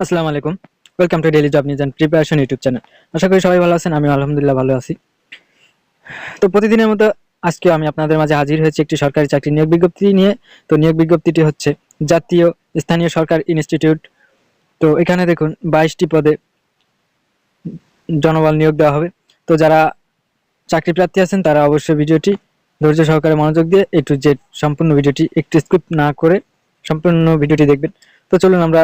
আসসালামু আলাইকুম। Welcome to daily job news and preparation YouTube channel আশা করি সবাই ভালো আছেন আমি আলহামদুলিল্লাহ ভালো আছি। তো প্রতিদিনের মতো আজকে আমি আপনাদের মাঝে হাজির হয়েছি একটি সরকারি চাকরি নিয়োগ বিজ্ঞপ্তি নিয়ে। তো নিয়োগ বিজ্ঞপ্তিটি হচ্ছে, জাতীয় স্থানীয় সরকার ইনস্টিটিউট। তো এখানে দেখুন, বাইশটি পদে জনবল নিয়োগ দেওয়া হবে। তো যারা চাকরি প্রার্থী আছেন, তারা অবশ্যই ভিডিওটি ধৈর্য সহকারে মনোযোগ দিয়ে এ টু জেড সম্পূর্ণ ভিডিওটি একটু স্কিপ না করে সম্পূর্ণ ভিডিওটি দেখবেন। তো চলুন আমরা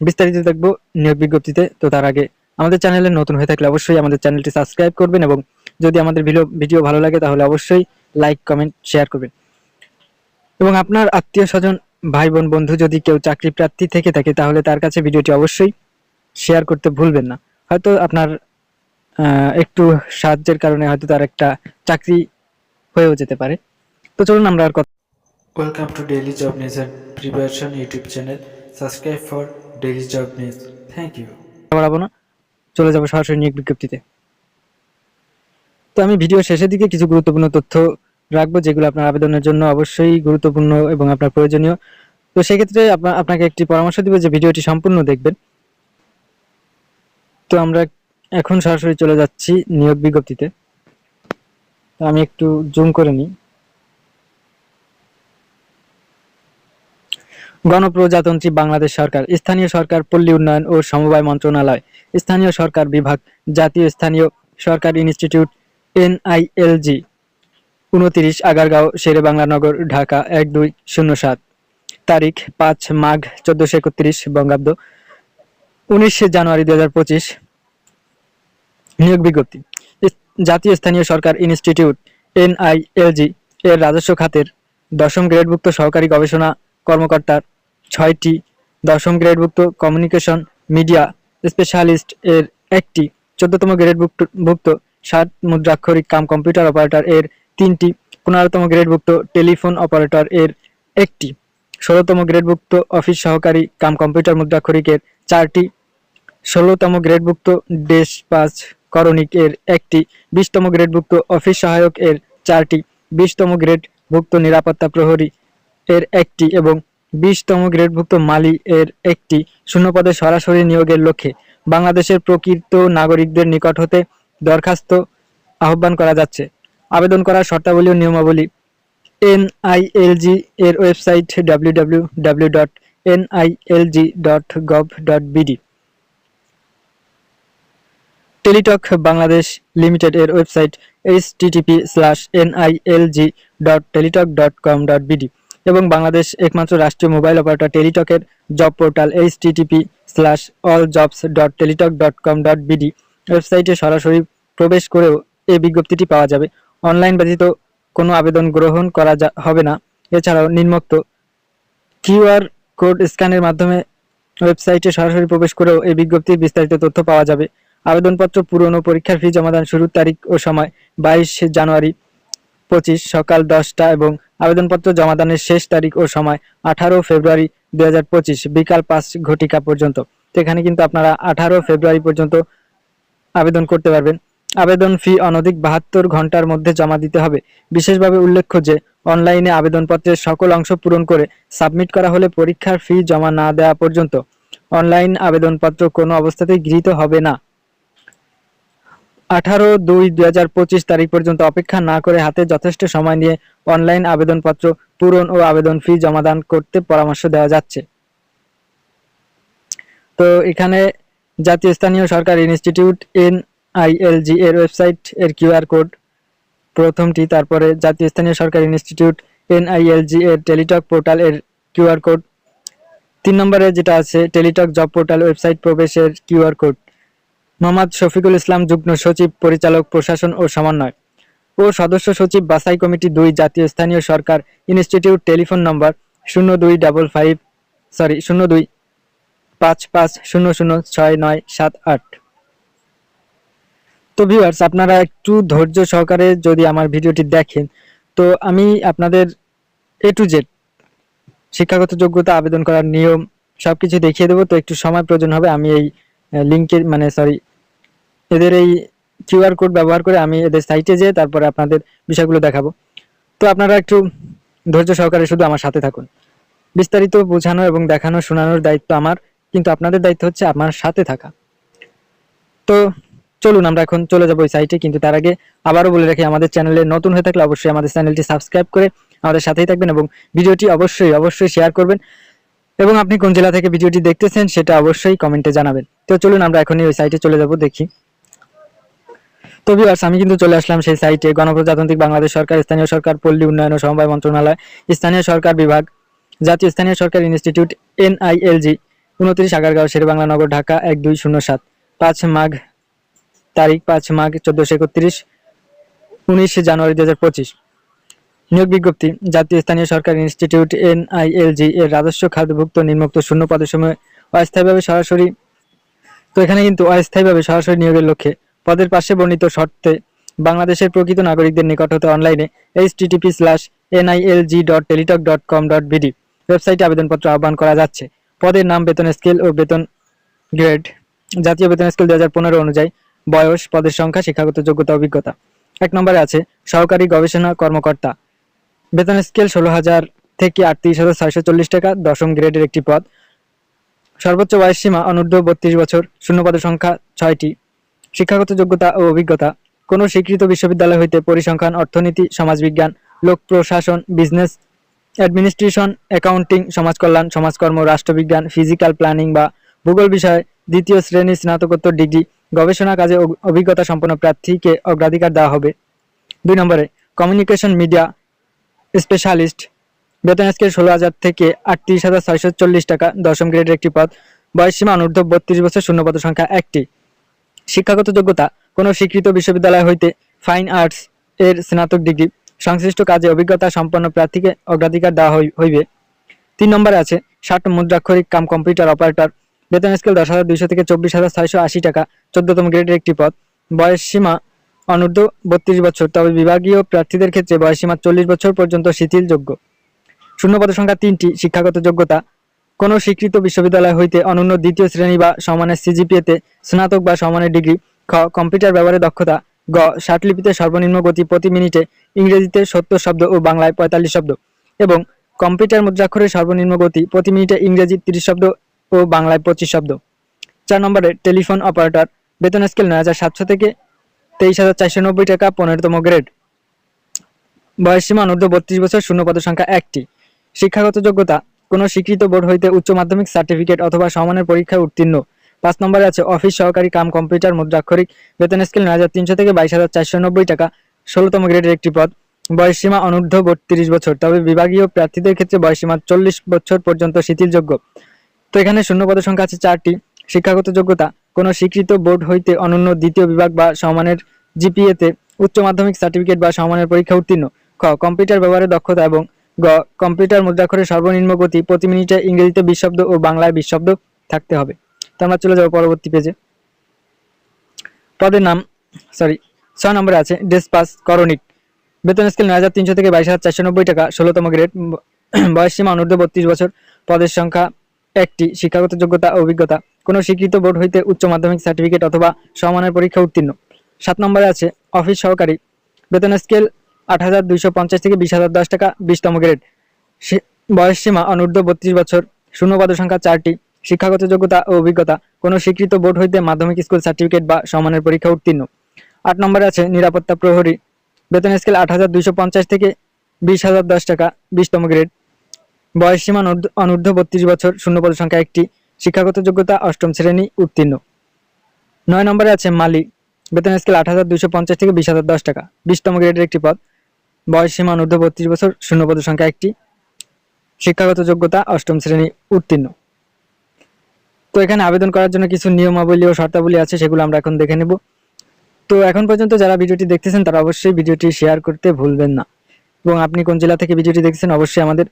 বিস্তারিত দেখব নিয়োগ বিজ্ঞপ্তিতে। তো তার আগে আমাদের চ্যানেলে নতুন হয়ে থাকলে অবশ্যই আমাদের চ্যানেলটি সাবস্ক্রাইব করবেন এবং যদি আমাদের ভিডিও ভালো লাগে তাহলে অবশ্যই লাইক, কমেন্ট, শেয়ার করবেন। এবং আপনার আত্মীয় স্বজন ভাই বোন বন্ধু যদি কেউ চাকরি প্রার্থী থেকে থাকে তাহলে তার কাছে ভিডিওটি অবশ্যই শেয়ার করতে ভুলবেন না। হয়তো আপনার একটু সাহায্যের কারণে হয়তো তার একটা চাকরি হয়েও যেতে পারে। তো চলুন আমরা আর কথা Welcome to Daily Job News and Preparation YouTube channel. Subscribe Job News. Thank বাড়াবো না, চলে যাব সরাসরি নিয়োগ বিজ্ঞপ্তিতে। তো আমি ভিডিও শেষের দিকে কিছু গুরুত্বপূর্ণ তথ্য রাখব, যেগুলো আপনার আবেদনের জন্য অবশ্যই গুরুত্বপূর্ণ এবং আপনার প্রয়োজনীয়। তো সেক্ষেত্রে আপনাকে একটি পরামর্শ দিব যে ভিডিওটি সম্পূর্ণ দেখবেন। তো আমরা এখন সরাসরি চলে যাচ্ছি নিয়োগ বিজ্ঞপ্তিতে। আমি একটু জুম করে নিই। গণপ্রজাতন্ত্রী বাংলাদেশ সরকার, স্থানীয় সরকার, পল্লী উন্নয়ন ও সমবায় মন্ত্রণালয়, স্থানীয় সরকার বিভাগ, জাতীয় স্থানীয় সরকার ইনস্টিটিউট, এনআইএলজি। উনতিরিশ আগারগাঁও শেরে নগর, ঢাকা এক দুই শূন্য সাত। তারিখ পাঁচ মাঘ চোদ্দশো একত্রিশ, বঙ্গাব্দ। উনিশে জানুয়ারি দু হাজার পঁচিশ। নিয়োগ বিজ্ঞপ্তি। জাতীয় স্থানীয় সরকার ইনস্টিটিউট, এনআইএলজি, এর রাজস্ব খাতের দশম গ্রেডভুক্ত সহকারী গবেষণা কর্মকর্তার ছয়টি দশম গ্রেডভুক্ত কমিউনিকেশন মিডিয়া স্পেশালিস্ট এর একটি। চোদ্দতম গ্রেডভুক্ত, ভুক্ত মুদ্রাক্ষরিক কাম কম্পিউটার অপারেটর এর তিনটি। পনেরোতম গ্রেডভুক্ত টেলিফোন অপারেটর এর একটি। ষোলোতম গ্রেডভুক্ত অফিস সহকারী কাম কম্পিউটার মুদ্রাক্ষরিকের চারটি। ষোলোতম গ্রেডভুক্ত ডেস পাস করণিক এর একটি। বিশতম গ্রেডভুক্ত অফিস সহায়ক এর চারটি। বিশতম গ্রেডভুক্ত নিরাপত্তা প্রহরী এর একটি এবং বিশতম গ্রেডভুক্ত মালি এর একটি শূন্যপদে সরাসরি নিয়োগের লক্ষ্যে বাংলাদেশের প্রকৃত নাগরিকদের নিকট হতে দরখাস্ত আহ্বান করা যাচ্ছে। আবেদন করার শর্তাবলী ও নিয়মাবলী এনআইএলজি এর website W dot NILG dot gov dot BD Teletalk Bangladesh limited এর website http slash NILG dot Teletalk dot com dot BD এবং বাংলাদেশ একমাত্র রাষ্ট্রীয় mobile operator টেলিটকের job portal http slash all jobs dot Teletalk dot com dot BD ওয়েবসাইটে সরাসরি প্রবেশ করেও এই বিজ্ঞপ্তিটি পাওয়া যাবে। অনলাইন ব্যতীত কোনো আবেদন গ্রহণ করা হবে না। এছাড়াও নিম্নোক্ত কিউআর কোড স্ক্যানের মাধ্যমে ওয়েবসাইটে সরাসরি প্রবেশ করেও এই বিজ্ঞপ্তির বিস্তারিত তথ্য পাওয়া যাবে। আবেদনপত্র পূরণ ও পরীক্ষার ফি জমাদান শুরুর তারিখ ও সময় বাইশ জানুয়ারি পঁচিশ সকাল দশটা এবং আবেদনপত্র জমাদানের শেষ তারিখ ও সময় আঠারো ফেব্রুয়ারি দুই হাজার পঁচিশ বিকাল পাঁচ ঘটিকা পর্যন্ত। তো এখানে কিন্তু আপনারা আঠারো ফেব্রুয়ারি পর্যন্ত আবেদন করতে পারবেন। আবেদন ফি অনধিক বাহাত্তর ঘণ্টার মধ্যে জমা দিতে হবে। বিশেষভাবে উল্লেখ্য যে অনলাইনে আবেদনপত্রের সকল অংশ পূরণ করে সাবমিট করা হলে পরীক্ষার ফি জমা না দেওয়া পর্যন্ত অনলাইন আবেদনপত্র কোনো অবস্থাতেই গৃহীত হবে না। আঠারো দুই দুই তারিখ পর্যন্ত অপেক্ষা না করে হাতে যথেষ্ট সময় নিয়ে অনলাইন আবেদনপত্র পূরণ ও আবেদন ফি জমাদান করতে পরামর্শ দেওয়া যাচ্ছে। তো এখানে জাতীয় স্থানীয় সরকার ইনস্টিটিউট এন আইএলজি এর ওয়েবসাইট এর কিউআর কোড প্রথমটি, তারপরে জাতীয় স্থানীয় সরকার ইনস্টিটিউট এনআইএলজি এর টেলিটক পোর্টাল এর কিউআর কোড। তিন নম্বরে যেটা আছে, টেলিটক জব পোর্টাল ওয়েবসাইট প্রবেশের কিউআর কোড। মোহাম্মদ শফিকুল ইসলাম যুগ্ম সচিব, পরিচালক, প্রশাসন ও সমন্বয়। ও সদস্য সচিব, বাছাই কমিটি দুই, জাতীয় স্থানীয় সরকার ইনস্টিটিউট, টেলিফোন নম্বর শূন্য দুই ডাবল ফাইভ, সরি, শূন্য দুই পাঁচ পাঁচ শূন্য শূন্য ছয় নয় সাত আট। তো ভিউয়ার্স আপনারা একটু ধৈর্য সহকারে যদি আমার ভিডিওটি দেখেন, তো আমি আপনাদের এ টু জেড শিক্ষাগত যোগ্যতা, আবেদন করার নিয়ম সবকিছু দেখিয়ে দেবো। তো একটু সময় প্রয়োজন হবে, আমি এই লিঙ্কের মানে সরি এদের এই কিউআর কোড ব্যবহার করে আমি এদের সাইটে যেয়ে তারপরে আপনাদের বিষয়গুলো দেখাবো। তো আপনারা একটু ধৈর্য সহকারে শুধু আমার সাথে থাকুন। বিস্তারিত বোঝানো এবং দেখানো, শোনানোর দায়িত্ব আমার, কিন্তু আপনাদের দায়িত্ব হচ্ছে আমার সাথে থাকা। তো চলুন আমরা এখন চলে যাব ওই সাইটে কিন্তু তার আগে আবারও বলে রাখি, আমাদের চ্যানেলে নতুন হয়ে থাকলে অবশ্যই আমাদের চ্যানেলটি সাবস্ক্রাইব করে আমাদের সাথেই থাকবেন এবং ভিডিওটি অবশ্যই অবশ্যই শেয়ার করবেন। এবং আপনি কোন জেলা থেকে ভিডিওটি দেখতেছেন, সেটা অবশ্যই কমেন্টে জানাবেন। তো চলুন আমরা এখনই ওই সাইটে চলে যাব, দেখি। তো ভিউয়ার্স আমি কিন্তু চলে আসলাম সেই সাইটে গণপ্রজাতান্ত্রিক বাংলাদেশ সরকার, স্থানীয় সরকার, পল্লী উন্নয়ন ও সমবায় মন্ত্রণালয়, স্থানীয় সরকার বিভাগ, জাতীয় স্থানীয় সরকার ইনস্টিটিউট, এনআইএলজি, উনত্রিশ আগারগাঁও শের বাংলা নগর, ঢাকা, এক দুই শূন্য সাত। পাঁচ মাঘ তারিখ, পাঁচ মাঘ চোদ্দশো একত্রিশ, উনিশে জানুয়ারি দু হাজার পঁচিশ। নিয়োগ বিজ্ঞপ্তি, জাতীয় স্থানীয় সরকার ইনস্টিটিউট এনআইএলজি এর রাজস্ব খাতভুক্ত নিম্নোক্ত শূন্য পদের সময় অস্থায়ীভাবে সরাসরি তো এখানে কিন্তু অস্থায়ীভাবে সরাসরি নিয়োগের লক্ষ্যে পদের পাশে বর্ণিত শর্তে বাংলাদেশের প্রকৃত নাগরিকদের নিকট হতে অনলাইনে http slash NILG dot Teletalk dot com dot BD ওয়েবসাইটে আবেদনপত্র আহ্বান করা যাচ্ছে। পদের নাম, বেতন স্কেল ও বেতন গ্রেড। জাতীয় বেতন স্কেল দু হাজার পনেরো অনুযায়ী বয়স, পদের সংখ্যা, শিক্ষাগত যোগ্যতা, অভিজ্ঞতা। এক নম্বরে আছে সহকারী গবেষণা কর্মকর্তা। বেতন স্কেল ষোলো হাজার থেকে আটত্রিশ হাজার ছয়শো চল্লিশ টাকা, দশম গ্রেডের একটি পদ। সর্বোচ্চ বয়স সীমা অনূর্ধ্ব বত্রিশ বছর শূন্য পদের সংখ্যা ছয়টি। শিক্ষাগত যোগ্যতা ও অভিজ্ঞতা। কোনো স্বীকৃত বিশ্ববিদ্যালয় হইতে পরিসংখ্যান, অর্থনীতি, সমাজবিজ্ঞান, লোক প্রশাসন, বিজনেস, অ্যাডমিনিস্ট্রেশন, অ্যাকাউন্টিং, সমাজকল্যাণ, সমাজকর্ম, রাষ্ট্রবিজ্ঞান, ফিজিক্যাল প্ল্যানিং বা ভূগোল বিষয়ে দ্বিতীয় শ্রেণির স্নাতকোত্তর ডিগ্রি, গবেষণা কাজে অভিজ্ঞতা সম্পন্ন প্রার্থীকে অগ্রাধিকার দেওয়া হবে। দুই নম্বরে, কমিউনিকেশন মিডিয়া স্পেশালিস্ট বেতন স্কেল ষোলো হাজার থেকে আটত্রিশ হাজার ছয়শো চল্লিশ টাকা, দশম গ্রেডের একটি পদ। বয়সসীমা অনূর্ধ্ব বত্রিশ বছর শূন্য পদ সংখ্যা একটি। শিক্ষাগত যোগ্যতা, কোনো স্বীকৃত বিশ্ববিদ্যালয় হইতে ফাইন আর্টস এর স্নাতক ডিগ্রি, সংশ্লিষ্ট কাজে অভিজ্ঞতা সম্পন্ন প্রার্থীকে অগ্রাধিকার দেওয়া হই- হইবে। তিন নম্বরে আছে, ষাট মুদ্রাক্ষরিক কাম কম্পিউটার অপারেটর, বেতন স্কেল দশ হাজার দুইশো থেকে চব্বিশ হাজার ছয়শো আশি টাকা, চোদ্দতম গ্রেডের একটি পদ। বয়স সীমা অনূর্ধ্ব বত্রিশ বছর, তবে বিভাগীয় প্রার্থীদের ক্ষেত্রে বয়স সীমা চল্লিশ বছর পর্যন্ত শিথিলযোগ্য। শূন্য পদ সংখ্যা তিনটি, শিক্ষাগত যোগ্যতা। কোনো স্বীকৃত বিশ্ববিদ্যালয় হইতে অনন্য দ্বিতীয় শ্রেণি বা সমানের সিজিপিএতে স্নাতক বা সমানের ডিগ্রি। খ, কম্পিউটার ব্যবহারে দক্ষতা। গ, ষাটলিপিতে সর্বনিম্ন গতি প্রতি মিনিটে ইংরেজিতে সত্তর শব্দ ও বাংলায় পঁয়তাল্লিশ শব্দ। এবং কম্পিউটার মুদ্রাক্ষরের সর্বনিম্ন গতি প্রতি মিনিটে ইংরেজি তিরিশ শব্দ ও বাংলায় পঁচিশ শব্দ। চার নম্বরে টেলিফোন অপারেটর। বেতন স্কেল নয় হাজার সাতশো থেকে তেইশ হাজার চারশো নব্বই টাকা, পনেরোতম গ্রেড। বয়সসীমা অনূর্ধ্ব বত্রিশ বছর শূন্য পদ সংখ্যা একটি। শিক্ষাগত যোগ্যতা, কোনো স্বীকৃত বোর্ড হইতে উচ্চ মাধ্যমিক সার্টিফিকেট অথবা সমানের পরীক্ষায় উত্তীর্ণ। পাঁচ নম্বরে আছে অফিস সহকারী কাম কম্পিউটার মুদ্রাক্ষরিক, বেতন স্কেল নয় হাজার তিনশো থেকে বাইশ হাজার চারশো নব্বই টাকা, ষোলোতম গ্রেডের একটি পদ। বয়সসীমা অনূর্ধ্ব বত্রিশ বছর, তবে বিভাগীয় প্রার্থীদের ক্ষেত্রে বয়সসীমা চল্লিশ বছর পর্যন্ত শিথিলযোগ্য। তো এখানে শূন্য পদের সংখ্যা আছে চারটি। শিক্ষাগত যোগ্যতা, কোনো স্বীকৃত বোর্ড হইতে অনন্য দ্বিতীয় বিভাগ বা সমানের জিপিএতে উচ্চ মাধ্যমিক সার্টিফিকেট বা সমানের পরীক্ষা উত্তীর্ণ। খ, কম্পিউটার ব্যবহারে দক্ষতা এবং গ, কম্পিউটার মুদ্রাক্ষরের সর্বনিম্ন গতি প্রতি মিনিটে ইংরেজিতে বিশ শব্দ ও বাংলায় বিশ শব্দ থাকতে হবে। তো আমরা চলে যাব পরবর্তী পেজে পদের নাম সরি ছয় নম্বরে আছে ডেসপাস করণিক বেতন স্কেল নয় হাজার তিনশো থেকে বাইশ হাজার চারশো নব্বই টাকা, ষোলোতম গ্রেড বয়স সীমা অনূর্ধ্ব বত্রিশ বছর, পদের সংখ্যা একটি, শিক্ষাগত যোগ্যতা ও অভিজ্ঞতা। কোনো স্বীকৃত বোর্ড হইতে উচ্চ মাধ্যমিক সার্টিফিকেট অথবা সমানের পরীক্ষা উত্তীর্ণ। সাত নম্বরে আছে, অফিস সহকারী বেতন স্কেল আট হাজার দুইশো পঞ্চাশ থেকে বিশ হাজার দশ টাকা বিশতম গ্রেড বয়স সীমা অনূর্ধ্ব বত্রিশ বছর। শূন্য পদ সংখ্যা চারটি। শিক্ষাগত যোগ্যতা ও অভিজ্ঞতা। কোনো স্বীকৃত বোর্ড হইতে মাধ্যমিক স্কুল সার্টিফিকেট বা সমানের পরীক্ষা উত্তীর্ণ। আট নম্বরে আছে নিরাপত্তা প্রহরী। বেতন স্কেল আট হাজার দুইশো পঞ্চাশ থেকে বিশ হাজার দশ টাকা, বিশতম গ্রেড বয়স সীমা অনূর্ধ্ব- বত্রিশ বছর। শূন্য পদ সংখ্যা একটি। শিক্ষাগত যোগ্যতা অষ্টম শ্রেণি উত্তীর্ণ। নয় নম্বরে আছে মালি। বেতন স্কেল আট হাজার দুইশো পঞ্চাশ থেকে বিশ হাজার দশ টাকা, বিশতম গ্রেডের একটি পদ। বয়স সীমা অনূর্ধ্ব বত্রিশ বছর, শূন্য পদ সংখ্যা একটি। শিক্ষাগত যোগ্যতা অষ্টম শ্রেণি উত্তীর্ণ। তো এখানে আবেদন করার জন্য কিছু নিয়মাবলী ও শর্তাবলী আছে, সেগুলো আমরা এখন দেখে নেব। তো এখন পর্যন্ত যারা ভিডিওটি দেখতেছেন, তারা অবশ্যই ভিডিওটি শেয়ার করতে ভুলবেন না। এবং আপনি কোন জেলা থেকে ভিডিওটি দেখছেন অবশ্যই আমাদের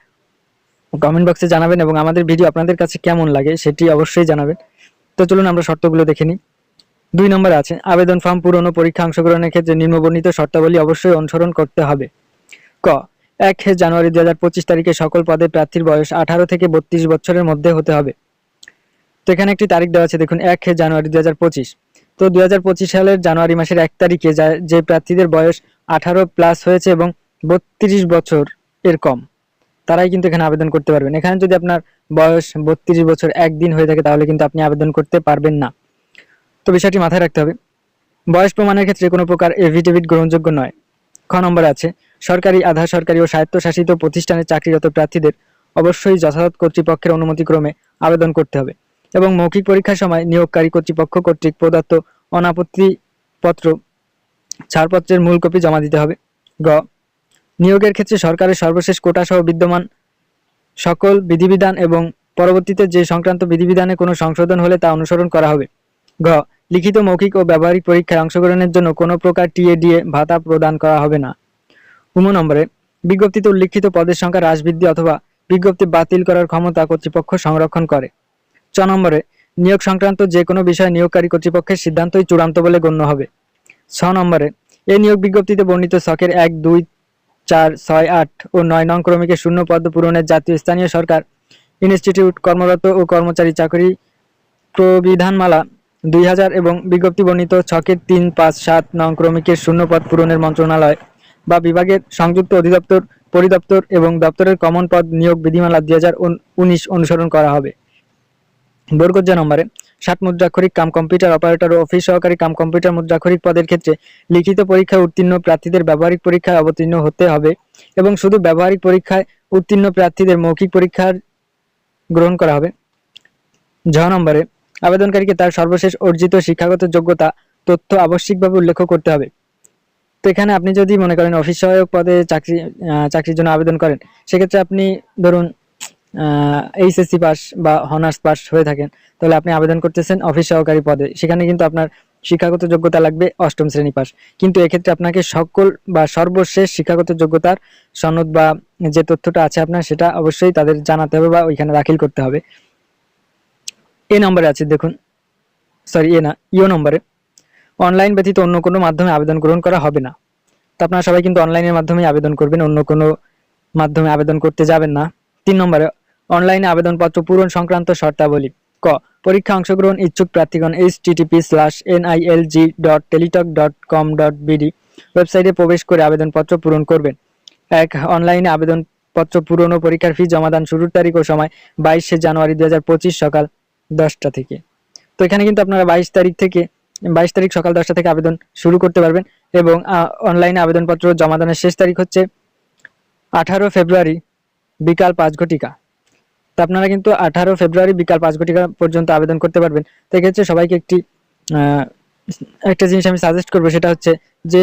কমেন্ট বক্সে জানাবেন এবং আমাদের ভিডিও আপনাদের কাছে কেমন লাগে, সেটি অবশ্যই জানাবেন। তো চলুন আমরা শর্তগুলো দেখে নিই। দুই নম্বর আছে, আবেদন ফর্ম পূরণ ও পরীক্ষা অংশগ্রহণের ক্ষেত্রে নিম্নবর্ণিত শর্তাবলী অবশ্যই অনুসরণ করতে হবে। ক, এক জানুয়ারি দুই হাজার পঁচিশ তারিখে সকল পদে প্রার্থীর বয়স আঠারো থেকে বত্রিশ বছরের মধ্যে হতে হবে। তো এখানে একটি তারিখ দেওয়া আছে, দেখুন, এক জানুয়ারি দুই হাজার পঁচিশ। তো দুই হাজার পঁচিশ সালের জানুয়ারি মাসের এক তারিখে যা- প্রার্থীদের বয়স আঠারো প্লাস হয়েছে এবং বত্রিশ বছর এর কম, তারাই কিন্তু এখানে আবেদন করতে পারবেন। এখানে যদি আপনার বয়স বত্রিশ বছর একদিন হয়ে থাকে, তাহলে কিন্তু আপনি আবেদন করতে পারবেন না। তো বিষয়টি মাথায় রাখতে হবে। বয়স প্রমাণের ক্ষেত্রে কোনো প্রকার এভিডেভিট গ্রহণযোগ্য নয়। খ নম্বরে আছে সরকারি আধা সরকারি ও স্বায়ত্তশাসিত প্রতিষ্ঠানে চাকরিরত প্রার্থীদের অবশ্যই যথাযথ কর্তৃপক্ষের অনুমতিক্রমে আবেদন করতে হবে এবং মৌখিক পরীক্ষার সময় নিয়োগকারী কর্তৃপক্ষ কর্তৃক প্রদত্ত অনাপত্তি পত্র ছাড়পত্রের মূল কপি জমা দিতে হবে। গ, নিয়োগের ক্ষেত্রে সরকারের সর্বশেষ কোটা সহ বিদ্যমান সকল বিধিবিধান এবং পরবর্তীতে যে সংক্রান্ত বিধিবিধানে কোনো সংশোধন হলে তা অনুসরণ করা হবে। ঘ লিখিত মৌখিক ও ব্যবহারিক পরীক্ষায় অংশগ্রহণের জন্য কোনো প্রকার টিএডিএ ভাতা প্রদান করা হবে না। উম নম্বরে, বিজ্ঞপ্তিতে উল্লিখিত পদের সংখ্যা হ্রাস বৃদ্ধি অথবা বিজ্ঞপ্তি বাতিল করার ক্ষমতা কর্তৃপক্ষ সংরক্ষণ করে। চ নম্বরে, নিয়োগ সংক্রান্ত যে কোনো বিষয়ে নিয়োগকারী কর্তৃপক্ষের সিদ্ধান্তই চূড়ান্ত বলে গণ্য হবে। ছ নম্বরে, এই নিয়োগ বিজ্ঞপ্তিতে বর্ণিত ছকের এক, দুই, চার, ছয়, আট ও নয় নং ক্রমিকের শূন্য পদ পূরণের জাতীয় স্থানীয় সরকার, ইনস্টিটিউট কর্মরত ও কর্মচারী চাকরি প্রবিধানমালা দুই হাজার এবং বিজ্ঞপ্তি বর্ণিত ছকের তিন, পাঁচ, সাত নং ক্রমিকের শূন্য পদ পূরণের মন্ত্রণালয় বা বিভাগের সংযুক্ত অধিদপ্তর, পরিদপ্তর এবং দপ্তরের কমন পদ নিয়োগ বিধিমালা দুই হাজার উনিশ অনুসরণ করা হবে। বরগজ্জা নম্বরে ষাট মুদ্রাক্ষরিক কাম কম্পিউটার অপারেটর ও অফিস সহকারী কাম কম্পিউটার মুদ্রাক্ষরিক পদের ক্ষেত্রে লিখিত পরীক্ষায় উত্তীর্ণ প্রার্থীদের ব্যবহারিক পরীক্ষায় অবতীর্ণ হতে হবে এবং শুধু ব্যবহারিক পরীক্ষায় উত্তীর্ণ প্রার্থীদের মৌখিক পরীক্ষার গ্রহণ করা হবে। ঝ নম্বরে, আবেদনকারীকে তার সর্বশেষ অর্জিত শিক্ষাগত যোগ্যতা, তথ্য আবশ্যিকভাবে উল্লেখ করতে হবে। তো এখানে আপনি যদি মনে করেন অফিস সহায়ক পদে চাকরি চাকরির জন্য আবেদন করেন, সেক্ষেত্রে আপনি ধরুন এইচএসসি পাস বা হনার্স পাস হয়ে থাকেন, তাহলে আপনি আবেদন করতেছেন অফিস সহকারী পদে। সেখানে কিন্তু আপনার শিক্ষাগত যোগ্যতা লাগবে অষ্টম শ্রেণি পাস কিন্তু এক্ষেত্রে আপনাকে সকল বা সর্বশেষ শিক্ষাগত যোগ্যতার সনদ বা যে তথ্যটা আছে আপনার, সেটা অবশ্যই তাদের জানাতে হবে বা ওইখানে দাখিল করতে হবে। এ নম্বরে আছে, দেখুন সরি এ না, ইও নম্বরে। অনলাইন ব্যতীত অন্য কোনো মাধ্যমে আবেদন গ্রহণ করা হবে না। তো আপনারা সবাই কিন্তু অনলাইনের মাধ্যমে আবেদন করবেন, অন্য কোনো মাধ্যমে আবেদন করতে যাবেন না। তিন নম্বরে অনলাইনে আবেদনপত্র পূরণ সংক্রান্ত শর্তাবলী। ক, পরীক্ষা অংশগ্রহণ ইচ্ছুক প্রার্থীগণ http slash NILG dot Teletalk dot com dot BD ওয়েবসাইটে প্রবেশ করে আবেদনপত্র পূরণ করবেন। এক অনলাইনে আবেদনপত্র পূরণ ও পরীক্ষার ফি জমাদান শুরুর তারিখ ও সময় বাইশে জানুয়ারি দু হাজার পঁচিশ সকাল দশটা থেকে। তো এখানে কিন্তু আপনারা বাইশ তারিখ থেকে বাইশ তারিখ সকাল দশটা থেকে আবেদন শুরু করতে পারবেন এবং অনলাইনে আবেদনপত্র জমাদানের শেষ তারিখ হচ্ছে আঠারো ফেব্রুয়ারি বিকাল পাঁচ ঘটিকা। তো আপনারা কিন্তু আঠারো ফেব্রুয়ারি বিকাল পাঁচ ঘটিকা পর্যন্ত আবেদন করতে পারবেন। তো এক্ষেত্রে সবাইকে একটি একটা জিনিস আমি সাজেস্ট করব, সেটা হচ্ছে যে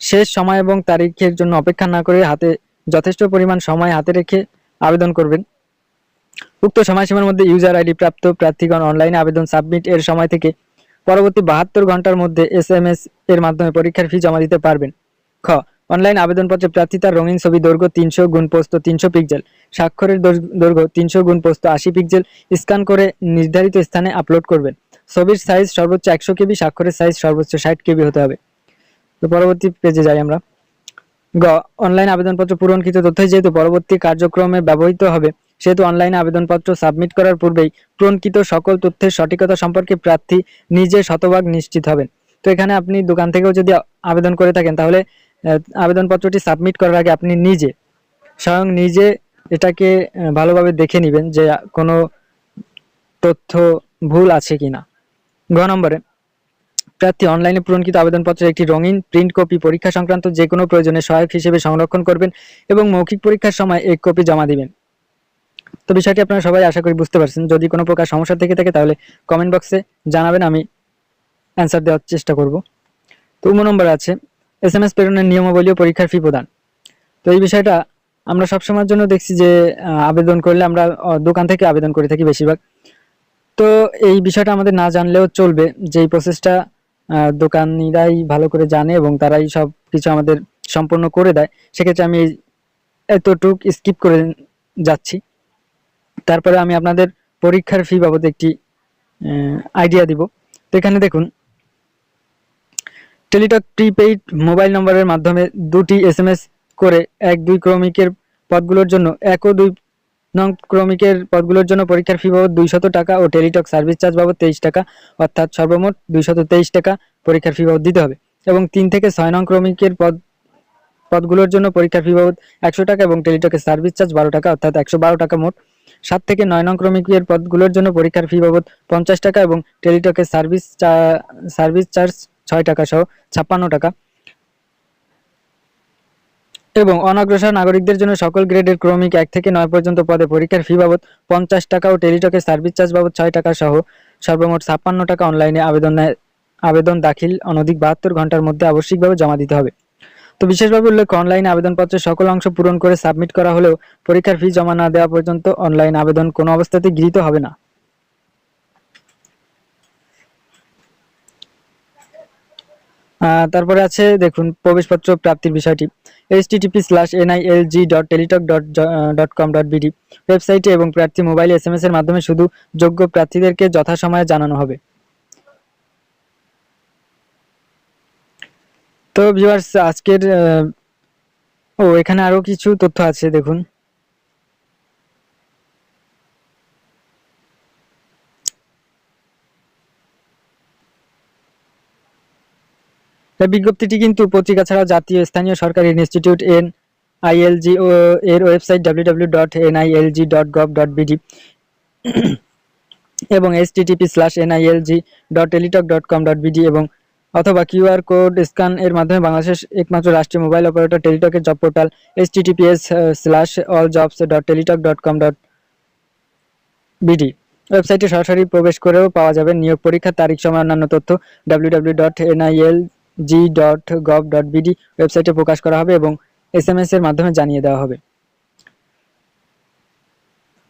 শেষ সময় এবং তারিখের জন্য অপেক্ষা না করে হাতে যথেষ্ট পরিমাণ সময় হাতে রেখে আবেদন করবেন। উক্ত সময়সীমার মধ্যে ইউজার আইডি প্রাপ্ত প্রার্থীগণ অনলাইনে আবেদন সাবমিট এর সময় থেকে পরবর্তী বাহাত্তর ঘণ্টার মধ্যে এস এম এস এর মাধ্যমে পরীক্ষার ফি জমা দিতে পারবেন। খ, অনলাইন আবেদনপত্রে প্রার্থী তার রঙিন ছবি, দৈর্ঘ্য তিনশো গুণ পোস্ত তিনশো পিক্সেল, স্বাক্ষরের দৈর্ঘ্য- তিনশো গুণ পোস্ত আশি পিক্সেল স্ক্যান করে নির্ধারিত স্থানে আপলোড করবেন। ছবির সাইজ সর্বোচ্চ একশো কেবি, স্বাক্ষরের সাইজ সর্বোচ্চ ষাট কেবি হতে হবে। তো পরবর্তী পেজে যাই আমরা। গ, অনলাইন আবেদনপত্র পূরণকৃত তথ্য যেহেতু পরবর্তী কার্যক্রমে ব্যবহৃত হবে সেহেতু অনলাইনে আবেদনপত্র সাবমিট করার পূর্বেই পূরণকৃত সকল তথ্যের সঠিকতা সম্পর্কে প্রার্থী নিজে শতভাগ নিশ্চিত হবেন। তো এখানে আপনি দোকান থেকেও যদি আবেদন করে থাকেন, তাহলে আবেদনপত্রটি সাবমিট করার আগে আপনি নিজে, স্বয়ং নিজে এটাকে ভালোভাবে দেখে নেবেন যে কোনো তথ্য ভুল আছে কি না ঘ নম্বরে, প্রার্থী অনলাইনে পূরণকৃত আবেদনপত্রের একটি রঙিন প্রিন্ট কপি পরীক্ষা সংক্রান্ত যে কোনো প্রয়োজনে সহায়ক হিসেবে সংরক্ষণ করবেন এবং মৌখিক পরীক্ষার সময় এক কপি জমা দিবেন। তো বিষয়টি আপনারা সবাই আশা করি বুঝতে পারছেন। যদি কোনো প্রকার সমস্যা থেকে থাকে তাহলে কমেন্ট বক্সে জানাবেন, আমি অ্যান্সার দেওয়ার চেষ্টা করব। তো উম নম্বর আছে এস এম এস প্রেরণের নিয়মাবলী ও পরীক্ষার ফি প্রদান। তো এই বিষয়টা আমরা সবসময়ের জন্য দেখছি যে আবেদন করলে আমরা দোকান থেকে আবেদন করে থাকি বেশিরভাগ। তো এই বিষয়টা আমাদের না জানলেও চলবে। যে এই প্রসেসটা দোকানিরাই ভালো করে জানে এবং তারাই সব কিছু আমাদের সম্পূর্ণ করে দেয়, সেক্ষেত্রে আমি এতটুক স্কিপ করে যাচ্ছি। তারপরে আমি আপনাদের পরীক্ষার ফি বাবদ একটি আইডিয়া দিব। তো এখানে দেখুন টেলিটক প্রিপেইড মোবাইল নম্বরের মাধ্যমে দুটি এসএমএস করে এক দুই ক্রমিকের পদগুলোর জন্য, এক ও দুই নং ক্রমিকের পদগুলোর জন্য পরীক্ষার ফি বাবদ দুইশত টাকা ও টেলিটক সার্ভিস চার্জ বাবদ তেইশ টাকা, অর্থাৎ সর্বমোট দুইশত তেইশ টাকা পরীক্ষার ফি বাবদ দিতে হবে। এবং তিন থেকে ছয় নং ক্রমিকের পদ, পদগুলোর জন্য পরীক্ষার ফি বাবদ একশো টাকা এবং টেলিটকের সার্ভিস চার্জ বারো টাকা, অর্থাৎ একশো বারো টাকা মোট। সাত থেকে নয় নং ক্রমিকের পদগুলোর জন্য পরীক্ষার ফি বাবদ পঞ্চাশ টাকা এবং টেলিটকের সার্ভিস সার্ভিস চার্জ ছয় টাকা সহ ছাপ্পান্ন টাকা। এবং অনগ্রসর নাগরিকদের জন্য সকল গ্রেডের ক্রমিক এক থেকে নয় পর্যন্ত পদে পরীক্ষার ফি বাবদ পঞ্চাশ টাকা ও টেলিটকের সার্ভিস চার্জ বাবদ ছয় টাকা সহ সর্বমোট ছাপ্পান্ন টাকা অনলাইনে আবেদন আবেদন দাখিল অনধিক বাহাত্তর ঘণ্টার মধ্যে আবশ্যিকভাবে জমা দিতে হবে। তো বিশেষভাবে উল্লেখ অনলাইন আবেদনপত্রের সকল অংশ পূরণ করে সাবমিট করা হলেও পরীক্ষার ফি জমা না দেওয়া পর্যন্ত অনলাইন আবেদন কোনো অবস্থাতে গৃহীত হবে না। তারপরে আছে, দেখুন, প্রবেশপত্র প্রাপ্তির বিষয়টি। Http slash NILG dot Teletalk dot dot com dot BD ওয়েবসাইটে এবং প্রার্থী মোবাইল এস এম এস এর মাধ্যমে শুধু যোগ্য প্রার্থীদেরকে যথাসময়ে জানানো হবে। তো ভিউয়ার্স আজকের ও, এখানে আরও কিছু তথ্য আছে, দেখুন। বিজ্ঞপ্তিটি কিন্তু পত্রিকা ছাড়াও জাতীয় স্থানীয় সরকারি ইনস্টিটিউট এন আইএলজি ও এর website WWW dot N NILG dot gov dot BD এবং http slash NILG dot Teletalk dot com dot BD এবং অথবা কিউআর কোড স্ক্যান এর মাধ্যমে বাংলাদেশের একমাত্র রাষ্ট্রীয় mobile operator টেলিটকের job portal https slash all jobs dot Teletalk dot com dot BD ওয়েবসাইটে সরাসরি প্রবেশ করেও পাওয়া যাবে নিয়োগ পরীক্ষার তারিখ সময় অন্যান্য তথ্য WWW dot NILG dot gov dot BD ওয়েবসাইটে প্রকাশ করা হবে এবং এস এম এস এর মাধ্যমে জানিয়ে দেওয়া হবে।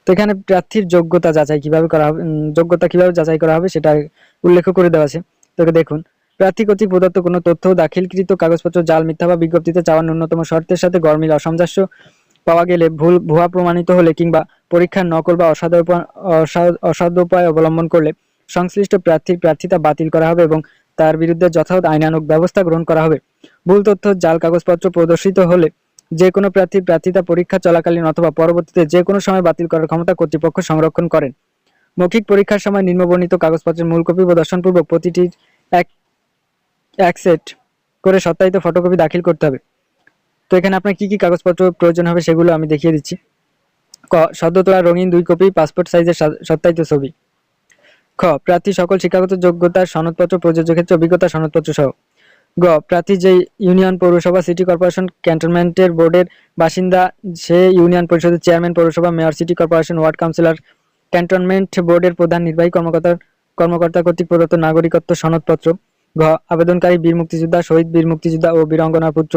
তো এখানে প্রার্থীর যোগ্যতা যাচাই কীভাবে করা হবে যোগ্যতা কীভাবে যাচাই করা হবে সেটা উল্লেখ করে দেওয়া আছে। তোকে দেখুন। প্রার্থী কর্তৃক প্রদত্ত কোনো তথ্য দাখিলকৃত কাগজপত্র, জাল, মিথ্যা বা বিজ্ঞপ্তিতে চাওয়ার ন্যূনতম শর্তের সাথে গরমিল অসামঞ্জস্য পাওয়া গেলে ভুল, ভুয়া প্রমাণিত হলে কিংবা পরীক্ষার নকল বা অসাধুপা- অসা- অসদুপায় অবলম্বন করলে সংশ্লিষ্ট প্রার্থীর প্রার্থিতা বাতিল করা হবে এবং তার বিরুদ্ধে যথাযথ আইনানুগ ব্যবস্থা গ্রহণ করা হবে। ভুল তথ্য, জাল, কাগজপত্র প্রদর্শিত হলে যে কোনো প্রার্থীর প্রার্থিতা পরীক্ষা চলাকালীন অথবা পরবর্তীতে যে কোনো সময় বাতিল করার ক্ষমতা কর্তৃপক্ষ সংরক্ষণ করেন। মৌখিক পরীক্ষার সময় নিম্নবর্ণিত কাগজপত্রের মূল কপি প্রদর্শনপূর্বক প্রতিটির এক এক সেট করে সত্যায়িত ফটোকপি দাখিল করতে হবে। তো এখানে আপনার কি কি কাগজপত্র প্রয়োজন হবে সেগুলো আমি দেখিয়ে দিচ্ছি। ক, সদ্য তোলা রঙিন দুই কপি পাসপোর্ট সাইজের সত্যায়িত ছবি। খ প্রার্থী সকল শিক্ষাগত যোগ্যতার সনদপত্র, প্রযোজ্য ক্ষেত্রে অভিজ্ঞতা, সনদপত্র সহ। গ, প্রার্থী যে ইউনিয়ন পৌরসভা, সিটি কর্পোরেশন, ক্যান্টনমেন্টের বোর্ডের বাসিন্দা, সে ইউনিয়ন পরিষদের চেয়ারম্যান, পৌরসভা mayor, city corporation ward councillor, cantonment বোর্ডের প্রধান, নির্বাহী কর্মকর্তার কর্মকর্তা কর্তৃক প্রদত্ত নাগরিকত্ব সনদপত্র। ঘ, আবেদনকারী বীর মুক্তিযোদ্ধা, শহীদ বীর মুক্তিযোদ্ধা ও বীরাঙ্গনার পুত্র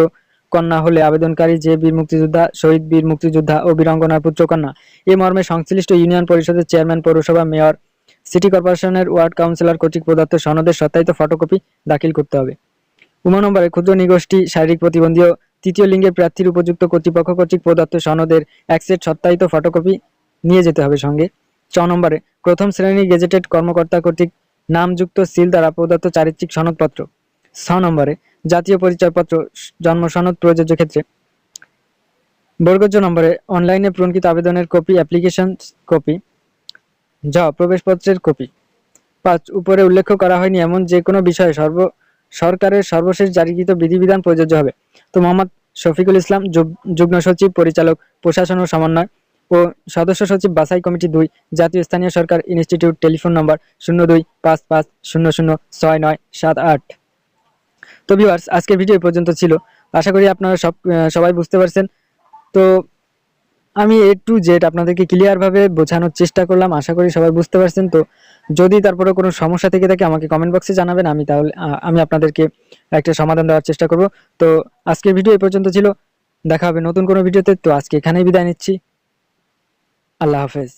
কন্যা হলে আবেদনকারী যে বীর মুক্তিযোদ্ধা, শহীদ বীর মুক্তিযোদ্ধা ও বীরাঙ্গনার পুত্র কন্যা। এ মর্মে সংশ্লিষ্ট ইউনিয়ন পরিষদের চেয়ারম্যান, পৌরসভা মেয়র, সিটি কর্পোরেশনের ওয়ার্ড কাউন্সিলর কর্তৃক প্রদত্ত সনদের সত্যায়িত ফটোকপি দাখিল করতে হবে। উমা নম্বরে ক্ষুদ্র নিগোষ্ঠী, শারীরিক প্রতিবন্ধী তৃতীয় লিঙ্গের প্রার্থীর উপযুক্ত কর্তৃপক্ষ কর্তৃক প্রদত্ত সনদের এক সেট সত্যায়িত ফটোকপি নিয়ে যেতে হবে সঙ্গে। চ নম্বরে প্রথম শ্রেণির গেজেটেড কর্মকর্তা কর্তৃক নামযুক্ত সিল দ্বারা প্রদত্ত চারিত্রিক সনদপত্র। ছ নম্বরে, জাতীয় পরিচয়পত্র, জন্ম সনদ, প্রযোজ্য ক্ষেত্রে। বর্গজ নম্বরে, অনলাইনে পূরণকৃত আবেদনের কপি, অ্যাপ্লিকেশন কপি, জ, প্রবেশপত্রের কপি। পাঁচ, উপরে উল্লেখ করা হয়নি এমন যে কোনো বিষয়ে সর্ব, সরকারের সর্বশেষ জারিকৃত বিধিবিধান প্রযোজ্য হবে। তো মোহাম্মদ শফিকুল ইসলাম যুগ- যুগ্ম সচিব, পরিচালক, প্রশাসন ও সমন্বয়। ও সদস্য সচিব বাছাই কমিটি দুই, জাতীয় স্থানীয় সরকার ইনস্টিটিউট, টেলিফোন নম্বর শূন্য দুই, পাঁচ পাঁচ শূন্য শূন্য ছয় নয় সাত আট। তো ভিউয়ার্স আজকের ভিডিও পর্যন্ত ছিল। আশা করি আপনারা সব সবাই বুঝতে পারছেন। তো আমি এ টু জেড আপনাদেরকে ক্লিয়ারভাবে বোঝানোর চেষ্টা করলাম। আশা করি সবাই বুঝতে পারছেন। তো যদি তারপরে কোনো সমস্যা থেকে থাকে, আমাকে কমেন্ট বক্সে জানাবেন। আমি তাহলে আমি আপনাদেরকে একটা সমাধান দেওয়ার চেষ্টা করব। তো আজকের ভিডিও এই পর্যন্ত ছিল। দেখা হবে নতুন কোনো ভিডিওতে তো আজকে এখানেই বিদায় নিচ্ছি। আল্লাহ হাফেজ।